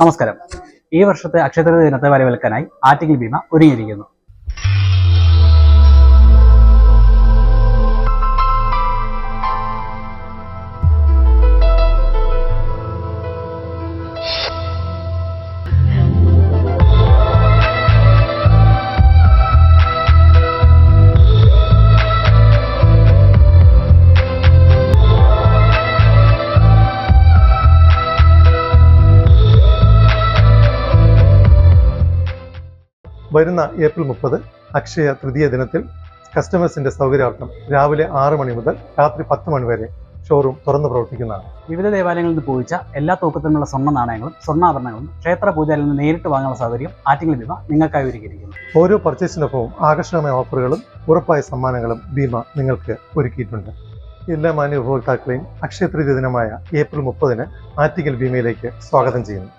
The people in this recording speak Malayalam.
നമസ്കാരം. ഈ വർഷത്തെ അക്ഷയതൃതീയ ദിനത്തെ വരവേൽക്കാനായി ആറ്റിങ്ങൽ ഭീമ ഒരുങ്ങിയിരിക്കുന്നു. വരുന്ന ഏപ്രിൽ മുപ്പത് അക്ഷയ തൃതീയ ദിനത്തിൽ കസ്റ്റമേഴ്സിന്റെ സൗകര്യാർത്ഥം രാവിലെ ആറ് മണി മുതൽ രാത്രി പത്ത് മണി വരെ ഷോറൂം തുറന്നു പ്രവർത്തിക്കുന്നതാണ്. വിവിധ ദേവാലയങ്ങളിൽ നിന്ന് പൂജിച്ച എല്ലാ തൂക്കത്തിനുള്ള സ്വർണ നാണയങ്ങളും സ്വർണാഭരണങ്ങളും ക്ഷേത്ര പൂജയിൽ നിന്ന് നേരിട്ട് വാങ്ങാനുള്ള സൗകര്യം ആറ്റിങ്ങൽ ബീമ നിങ്ങൾക്കായി ഒരുക്കിയിരിക്കുന്നു. ഓരോ പർച്ചേസിനൊപ്പവും ആകർഷകമായ ഓഫറുകളും ഉറപ്പായ സമ്മാനങ്ങളും ഭീമ നിങ്ങൾക്ക് ഒരുക്കിയിട്ടുണ്ട്. എല്ലാ മാന്യ ഉപഭോക്താക്കളെയും അക്ഷയ തൃതീയ ദിനമായ ഏപ്രിൽ മുപ്പതിന് ആറ്റിങ്ങൽ ഭീമയിലേക്ക് സ്വാഗതം ചെയ്യുന്നു.